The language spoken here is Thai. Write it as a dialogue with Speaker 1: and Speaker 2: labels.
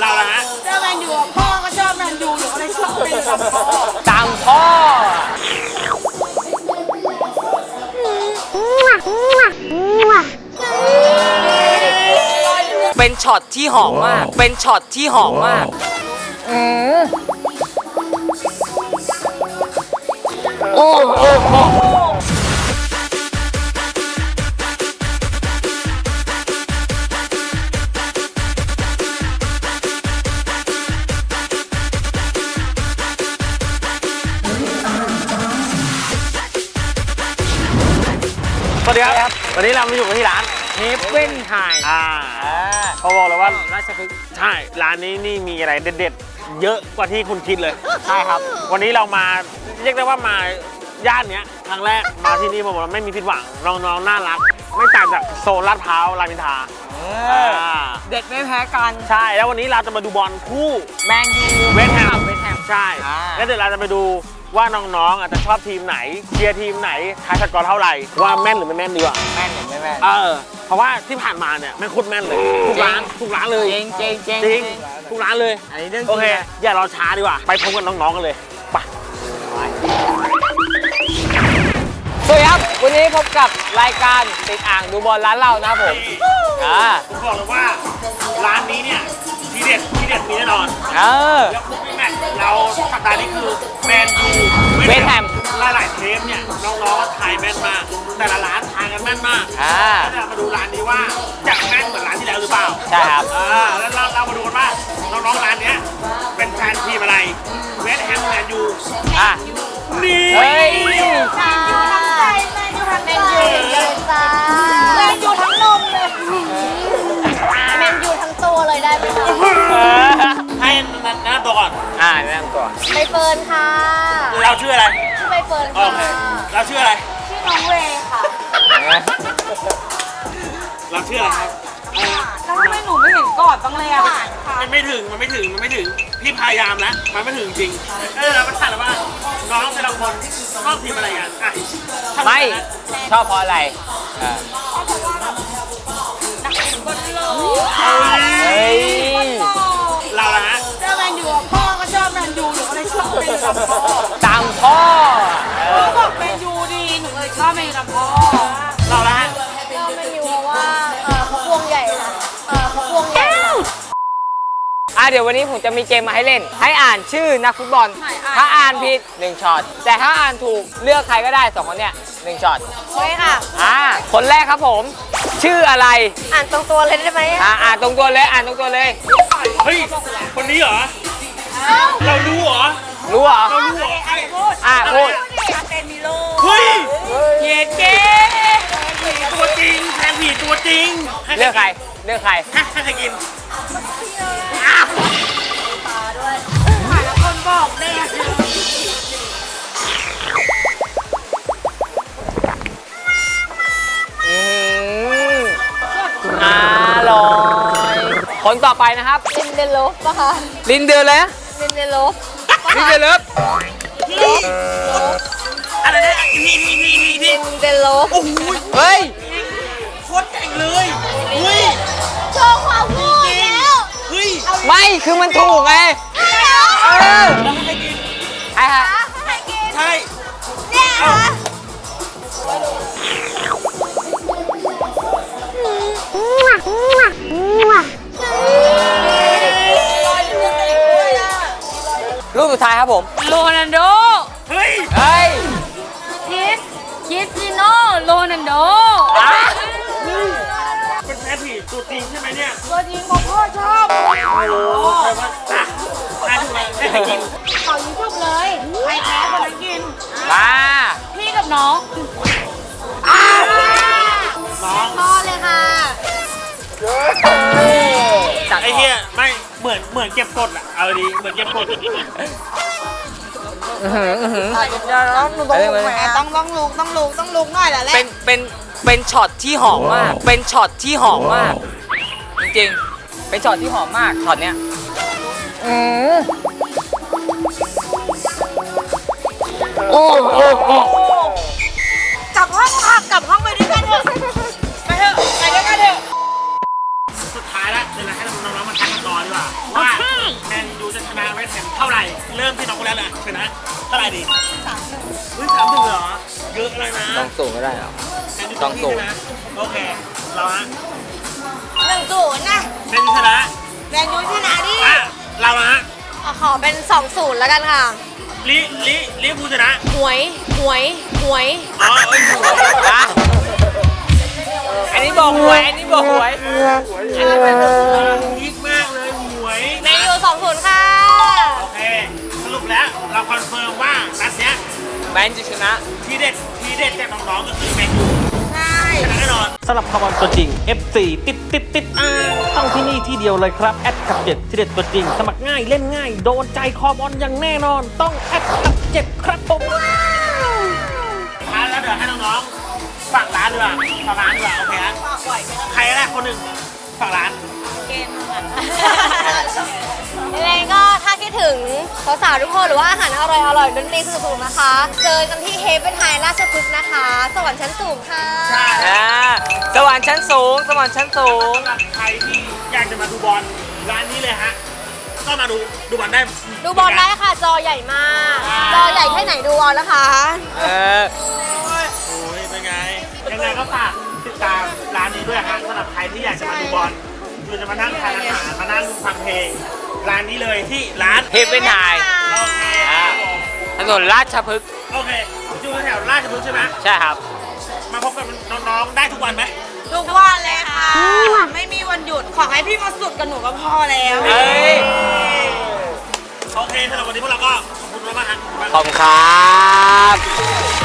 Speaker 1: เราละฮะ
Speaker 2: เจ้าแมนยูอะพ่อก็ชอบแมนยูหนูก็เลยชอบเป็นกับพ่อ
Speaker 3: ตามพ่อ เป็นช็อตที่หอมมาก เป็นช็อตที่หอมมาก โอ้โอ้โอ้ส วัสดีครับ วันนี้เรามาอยู่กันที่ร้าน
Speaker 1: เฮฟเว่นไฮ
Speaker 3: อ่า
Speaker 1: เขาบอกเลยว่า
Speaker 3: ราชพฤกษ์
Speaker 1: ใช่ ร้านนี้นี่มีอะไรเด็ดๆ เยอะกว่าที่คุณคิดเลย
Speaker 3: ใช่ครับ
Speaker 1: วันนี้เรามาเรียกได้ว่ามาย่านเนี้ยครั้งแรกมาที่นี่บอกว่าไม่มีผิดหวังน้องๆน่ารัก ไม่ต่างจากโซนลาดพร้าวรามอินทราา
Speaker 3: เด็ดไม่แพ้กัน
Speaker 1: ใช่ แล้ววันนี้เราจะมาดูบอลคู่
Speaker 3: แมนยู
Speaker 1: เวสต์แฮม
Speaker 3: เวสต์แฮม
Speaker 1: ใช่
Speaker 3: อ่า
Speaker 1: แล้วเดี๋ยวเราจะไปดู ว่าน้องๆอาจจะชอบทีมไหนเชียร์ทีมไหนทายสกอร์เท่าไหร่ ว่าแม่นหรือไม่แม่นดีกว่า
Speaker 3: แม่นหรือไม่แม่น
Speaker 1: เออ เพราะว่าที่ผ่านมาเนี่ยแม่งโคตรแม่นเลยทุกร้านทุกร้านเลย
Speaker 3: เจงเจงเจง
Speaker 1: จริงทุกร้านเลย
Speaker 3: อันนี้เรื่องจ
Speaker 1: โอ
Speaker 3: ริง
Speaker 1: เค
Speaker 3: นะ
Speaker 1: อย่ารอช้าดีกว่า ไปพบกับน้องๆกันเลยไป
Speaker 3: สวัสดีครับ วันนี้พบกับรายการติดอ่างดูบอลร้านเรานะครับผมอ่า
Speaker 1: ผมบอกเลยว่าร้านนี้เนี่ยที เด็ดทีเด็ดมีแน่นอน
Speaker 3: เออ
Speaker 1: แล้วคู่แมตช์เราสัปดาห์นี้คือแมนยู
Speaker 3: เวสต์แฮม
Speaker 1: หลายหลายๆเทปเนี่ยน้องๆก็ทายแม่นมาก แต่ละร้านทายกันแม่นมาก
Speaker 3: อ่า
Speaker 1: แล้วเรามาดูร้านนี้ว่าจะแม่นเหมือนร้านที่แล้วหรือเปล่า
Speaker 3: ใช่ครับ
Speaker 1: อ่าแล้วเราเรามาดูกันว่าน้องๆร้านเนี้ยเป็นแฟ ก่อน
Speaker 2: ใบเฟิร์นค่ะ
Speaker 1: เราชื่ออะไร
Speaker 2: ชื่อใบเฟิร์น
Speaker 1: โอ
Speaker 2: ค่ะ
Speaker 1: เค เราชื่ออะไร
Speaker 2: ชื่อน้องเวย์ค่ะ
Speaker 1: เราชื่ออะไรครับ
Speaker 2: แล้วทำไมหนูไม่เห็นกอดบ้างเลยอะค่ะ
Speaker 1: มันไม่ถึง มันไม่ถึง มันไม่ถึง พี่พยายามแล้ว มันไม่ถึงจริง เออเราไปถามว่า น้องแต่ละคนชอบทีมอะไรกันอะชอบ
Speaker 3: ไม่
Speaker 1: ทีอะร
Speaker 3: ชอบเพราะอะไรอ่า เช
Speaker 2: อบเป็นกับพ่อ
Speaker 3: ตามพ่อเอ
Speaker 2: พ่อ
Speaker 3: อ
Speaker 2: บอกแมนยูดีหนูเลยชอบแมนยูกับพ่อ
Speaker 1: เราละฮะ
Speaker 2: ชอบแมนยูเพราะว่าเออเขาพวงใหญ่ค่ะเออเขาพวงใหญ่ค่ะ
Speaker 3: อะเดี๋ยววันนี้ผมจะมีเกมมาให้เล่น ให้อ่านชื่อนักฟุตบอล
Speaker 2: ใช่อ่าน
Speaker 3: ถ้าอ่านผิด1ช็อต แต่ถ้าอ่านถูกเลือกใครก็ได้สองคนเนี้ยหนึ่งช็อต
Speaker 2: โอ้ยค่ะ
Speaker 3: อ่า คนแรกครับผม ชื่ออะไร
Speaker 2: อ่านตรงตัวเลยได้ไหม
Speaker 3: อ่าอ่านตรงตัวเลย อ่านตรงตัวเลย
Speaker 1: เฮ้ย คนนี้เหรอ
Speaker 2: เอ้า
Speaker 1: เรารู้เหรอ
Speaker 3: รู้เหรอ
Speaker 1: เรารู้เหรอไอ้
Speaker 3: อ่าพูด
Speaker 2: อาเตมิโล
Speaker 1: เฮ้ย
Speaker 3: เย็ดเก้
Speaker 1: ตัวจริงแทงผีตัวจริง
Speaker 3: เลือกใครเลือกใคร
Speaker 1: ให้ให้ใครกิน
Speaker 2: หาแล้วคนบอกแน่
Speaker 3: อืมอร่อย คนต่อไปนะครับ
Speaker 2: ลินเดโลฟปะคะ
Speaker 3: ลินเดือนเลยนะ
Speaker 2: ลินเดโลฟ
Speaker 3: ลินเดือนเลิฟ
Speaker 1: อะไรนะนี่นี่นี่นี่นี่
Speaker 2: ลินเดโลฟ
Speaker 1: โอ้โห
Speaker 3: เฮ้ย
Speaker 1: โคตรเก่งเลยเฮ้ย
Speaker 2: โชว์ความพูดแล้ว
Speaker 1: เฮ้ย
Speaker 3: ไม่คือมันถูกไง สุดท้ายครับผม
Speaker 2: โรนัลโด
Speaker 1: เฮ้ย
Speaker 3: เฮ้ย
Speaker 2: คริสคริสติโนโรนัลโด
Speaker 3: อะ
Speaker 1: เป็นแพ้ผีตัวจริงใช่ไหมเนี่ย
Speaker 2: ตัวจริงของพ่อชอบ
Speaker 1: โอ้โหใครว่าอะ
Speaker 2: เห
Speaker 1: มือนเหมือนเก็บกดอะเอาดีเหมือนเก็บกด
Speaker 3: อื้อหืออื้อหือ
Speaker 2: เดี๋ยวเราหนูต้องลุก
Speaker 3: ไปเลย
Speaker 2: แหมต้องต้องลุกต้องลุกต้องลุกหน่อยแหละแหละ
Speaker 3: เป็นเป็น เป็นช็อตที่หอมมาก เป็นช็อตที่หอมมาก จริงๆ เป็นช็อตที่หอมมาก ช็อตเนี้ย อืมโอ้โอ้โอ้
Speaker 2: กลับห้องค่ะกลับห้อง
Speaker 1: เยอะเลยนะ
Speaker 3: ลองสูงก็ได้เหรอ
Speaker 1: แมนยู
Speaker 3: สองศูนย์
Speaker 1: ชนะโอเค เราฮะ
Speaker 2: หนึ่งศูนย์นะ
Speaker 1: แมนยูชนะ
Speaker 2: แมนยูชนะดิ
Speaker 1: อะเรานะฮะ
Speaker 2: ขอเป็นสองศูนย์แล้วกันค่ะ
Speaker 1: ลิลิลิฟูลชนะ
Speaker 2: หวยหวยหวย
Speaker 1: อ๋อเอ้ยหวย
Speaker 3: อะอันนี้บอกหวย อันนี้บอกหวย
Speaker 1: ยิกมากเลยหวย
Speaker 2: แมนยูสองศูนย์ค่ะ
Speaker 1: โอเค สรุปแล้วเราคอนเฟิร์มว่านัดเนี้ย
Speaker 3: แมนจะชนะ
Speaker 1: ทีเด็ดทีเด็ดจากน้องๆก็คือแมนยู
Speaker 2: ใช่
Speaker 1: ชนะแน่นอน
Speaker 4: สำหรับคาร์บอนตัวจริง F4 ติดติดติดอ่างต้องที่นี่ที่เดียวเลยครับแอดกับเจ็ดที่เด็ดตัวจริง สมัครง่ายเล่นง่าย โดนใจคอบอลอย่างแน่นอน ต้องแอดกับเจ็ดครับผม
Speaker 1: อะแล้วเดี๋ยวให้น้องๆฝากร้านดีกว่าฝากร้านดีกว่าโอเคฮะใครแรกคนหนึ่งฝากร้าน
Speaker 2: ยังไงก็ถ้าคิดถึง สาวๆทุกคนหรือว่าอาหารอร่อยอร่อยๆดนตรีสนุกๆนะคะ เจอกันที่เฮฟเวนไฮราชพฤกษ์นะคะ สวรรค์ชั้นสูงค่ะ
Speaker 1: ใช่
Speaker 3: อ่าสวรรค์ชั้นสูง สวรรค์ชั้นสูง
Speaker 1: สำหรับใครที่อยากจะมาดูบอลร้านนี้เลยฮะ ก็มาดูดูบอลได้
Speaker 2: ดูบอลได้ค่ะจอใหญ่มาก จอใหญ่แค่ไหนดูบอลนะคะ
Speaker 3: เออ
Speaker 1: โอ้ยเป็นไง ยังไงก็ฝากติดตามร้านนี้ด้วยฮะสำหรับใครที่อยากจะมาดูบอลคือจะมานั่งทานอาหารมานั่งฟังเพลง ร้านนี้เลยที่ร้าน
Speaker 3: เฮฟเว่นไฮ
Speaker 1: โอเค
Speaker 3: อ่าถนนราชพฤกษ์
Speaker 1: โอเคอยู่แถวราชพฤกษ์ใช่ไหม
Speaker 3: ใช่ครับ
Speaker 1: มาพบกับน้องๆได้ทุกวันไหม
Speaker 5: ทุกวันเลยค่ะ ไม่มีวันหยุด ขอให้พี่มาสุดกับหนูก็พอแล้ว
Speaker 3: เอ้ย
Speaker 1: โอเคสำหรับวันนี้พวกเราก็ขอบคุณมากๆครับ
Speaker 3: ขอบคุณครับ